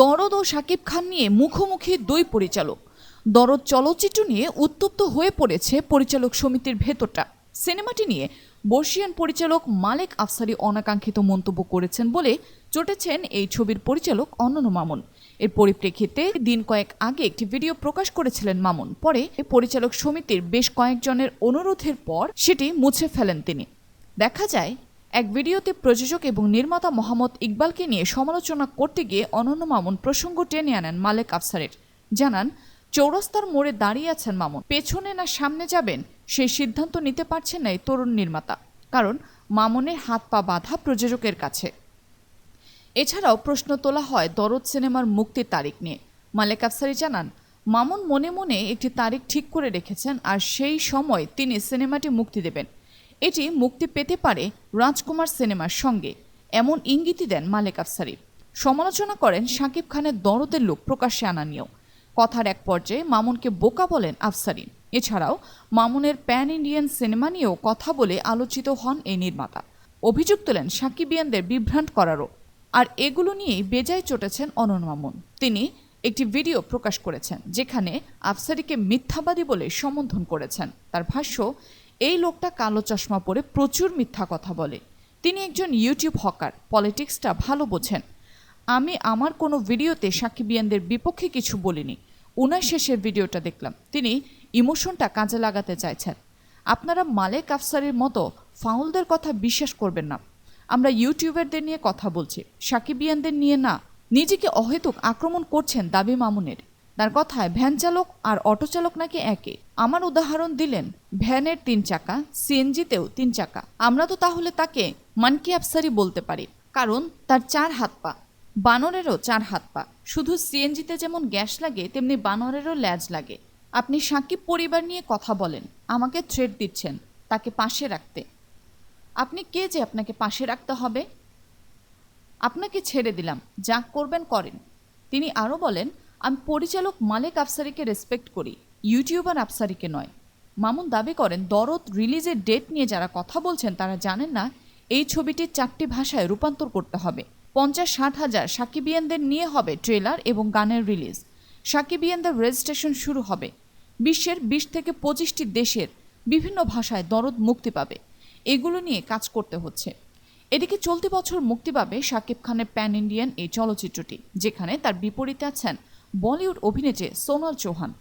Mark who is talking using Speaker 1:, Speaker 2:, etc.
Speaker 1: দরদ ও শাকিব খান নিয়ে মুখোমুখি দুই পরিচালক। দরদ চলচ্চিত্র নিয়ে উত্তপ্ত হয়ে পড়েছে পরিচালক সমিতির ভেতরটা। সিনেমাটি নিয়ে বর্ষিয়ান পরিচালক মালেক আফসারি অনাকাঙ্ক্ষিত মন্তব্য করেছেন বলে চটেছেন এই ছবির পরিচালক অনন্য মামুন। এর পরিপ্রেক্ষিতে দিন কয়েক আগে একটি ভিডিও প্রকাশ করেছিলেন মামুন। পরে পরিচালক সমিতির বেশ কয়েকজনের অনুরোধের পর সেটি মুছে ফেলেন তিনি। দেখা যায় এক ভিডিওতে প্রযোজক এবং নির্মাতা মোহাম্মদ ইকবালকে নিয়ে সমালোচনা করতে গিয়ে অনন্য মামুন প্রসঙ্গ টেনে আনেন মালেক আফসারের। জানান, চৌরাস্তার মোড়ে দাঁড়িয়ে আছেন মামুন। পেছনে না সামনে যাবেন? সেই সিদ্ধান্ত নিতে পারছেন না এই তরুণ নির্মাতা। কারণ মামুনের হাত পা বাঁধা প্রযোজকের কাছে। এছাড়াও প্রশ্ন তোলা হয় দরদ সিনেমার মুক্তির তারিখ নিয়ে। মালেক আফসারি জানান, মামুন মনে মনে একটি তারিখ ঠিক করে রেখেছেন আর সেই সময় তিনি সিনেমাটি মুক্তি দেবেন। এটি মুক্তি পেতে পারে রাজকুমার সিনেমার সঙ্গে। এমন ইঙ্গিতই দেন মালেক আফসারি। সমালোচনা করেন শাকিব খানের দরদের লোক প্রকাশ্যে আনা নিয়েও। কথার এক পর্যায়ে মামুনকে বোকা বলেন আফসারি। এছাড়াও মামুনের প্যান ইন্ডিয়ান সিনেমা নিয়েও কথা বলে আলোচিত হন এই নির্মাতা। অভিযোগ তোলেন সাকিবিয়ানদের বিভ্রান্ত করারও। আর এগুলো নিয়েই বেজায় চটেছেন অনন্য মামুন। তিনি একটি ভিডিও প্রকাশ করেছেন, যেখানে আফসারিকে মিথ্যাবাদী বলে সম্বোধন করেছেন। তার ভাষ্য এই লোকটা কালো চশমা পরে প্রচুর মিথ্যা কথা বলে। তিনি একজন ইউটিউব হকার, পলিটিক্সটা ভালো বোঝেন। আমি আমার কোনো ভিডিওতে সাকিবিয়ানদের বিপক্ষে কিছু বলিনি। উনার শেষের ভিডিওটা দেখলাম। তিনি ইমোশনটা কাজে লাগাতে চাইছেন। আপনারা মালেক আফসারের মতো ফাউলদের কথা বিশ্বাস করবেন না। আমরা ইউটিউবারদের নিয়ে কথা বলছি। সাকিবিয়ানদের নিয়ে না। নিজেকে অহেতুক আক্রমণ করছেন দাবি মামুনের। তার কথায় ভ্যান চালক আর অটো চালক নাকি একে। আমার উদাহরণ দিলেন, ভ্যানের তিন চাকা, সিএনজিতেও তিন চাকা। আমরা তো তাহলে তাকে মানকি আফসারি বলতে পারি, কারণ তার চার হাত পা। বানরেরও চার হাত পা। শুধু সিএনজিতে যেমন গ্যাস লাগে, তেমনি বানরেরও ল্যাজ লাগে। আপনি সাকিব পরিবার নিয়ে কথা বলেন, আমাকে থ্রেড দিচ্ছেন তাকে পাশে রাখতে। আপনি কে যে আপনাকে পাশে রাখতে হবে? আপনাকে ছেড়ে দিলাম, যা করবেন করেন। তিনি আরও বলেন, আমি পরিচালক মালেক আফসারিকে রেসপেক্ট করি। ইউটিউবার আফসারিকে নয়। মামুন দাবি করেন, দরদ রিলিজের ডেট নিয়ে যারা কথা বলছেন, তারা জানেন না, এই ছবিটি চারটি ভাষায় রূপান্তর করতে হবে। পঞ্চাশ ষাট হাজার সাকিবিয়ানদের নিয়ে হবে ট্রেলার এবং গানের রিলিজ। সাকিবিয়ানদের রেজিস্ট্রেশন শুরু হবে। বিশ্বের বিশ থেকে পঁচিশটি দেশের বিভিন্ন ভাষায় দরদ মুক্তি পাবে। এগুলো নিয়ে কাজ করতে হচ্ছে। এদিকে চলতি বছর মুক্তি পাবে শাকিব খানের প্যান ইন্ডিয়ান এই চলচ্চিত্রটি, যেখানে তার বিপরীতে আছেন বলিউড অভিনেত্রী সোনাল চৌহান।